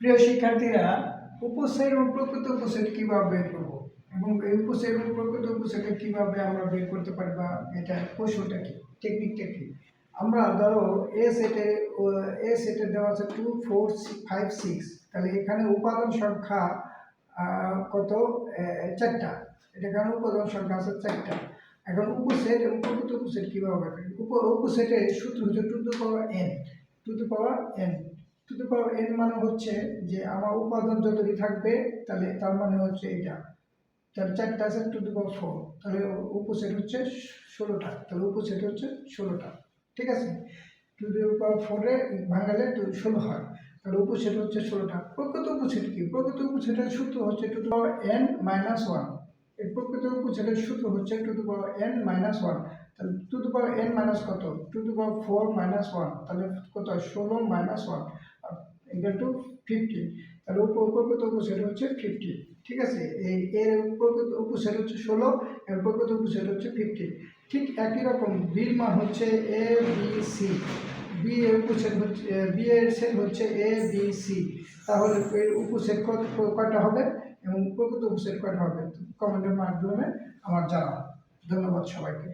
প্রিয় শিক্ষার্থীরা উপসেট এবং প্রকৃত উপসেট কীভাবে বের করব? এবং এই উপসেট এবং প্রকৃত উপসেটে কীভাবে আমরা বের করতে পারি বা এটা কৌশলটা কি? টেকনিকটা কি? আমরা ধরো এ সেটে এ সেটে দেওয়া আছে টু ফোর ফাইভ সিক্স তাহলে এখানে উপাদান সংখ্যা কত? চারটা। এটা এখানে উপাদান সংখ্যা আছে চারটা। এখন উপসেট এবং প্রকৃত উপসেট কীভাবে উপসেটের সূত্র হচ্ছে two two power N two two power N power N মানে হচ্ছে যে আমার উপাদান যতটি থাকবে, তাহলে তার মানে হচ্ছে এটা। তাহলে চারটা আছে টু টু পাওয়ার ফোর তাহলে উপসেট হচ্ছে ষোলোটা। তাহলে উপসেট হচ্ছে ষোলোটা। ঠিক আছে? টু টু পাওয়ার ফোরে ভাঙালে তো ষোলো হয়। তাহলে উপসেট হচ্ছে ষোলোটা। প্রকৃত উপসেট কি? প্রকৃত উপসেটের সূত্র হচ্ছে two two power N minus one এই প্রকৃত উপসেটের সূত্র হচ্ছে two two power N minus one তাহলে two two power N minus কত? Two two power four minus one তাহলে কত ষোলো minus one equal to fifty তাহলে উপ প্রকৃত উপসেট হচ্ছে ফিফটি ঠিক আছে? এই এর প্রকৃত উপসেট হচ্ছে ষোলো, এর প্রকৃত উপসেট হচ্ছে ফিফটি ঠিক একই রকম বির মান হচ্ছে এ বি সি বি এর উপসেট হচ্ছে বি এর সেট হচ্ছে এ বি সি তাহলে এর উপসেট কয়টা হবে? এবং প্রকৃত উপসেট কয়টা হবে? কমেন্টের মাধ্যমে আমার জানাও। ধন্যবাদ সবাইকে।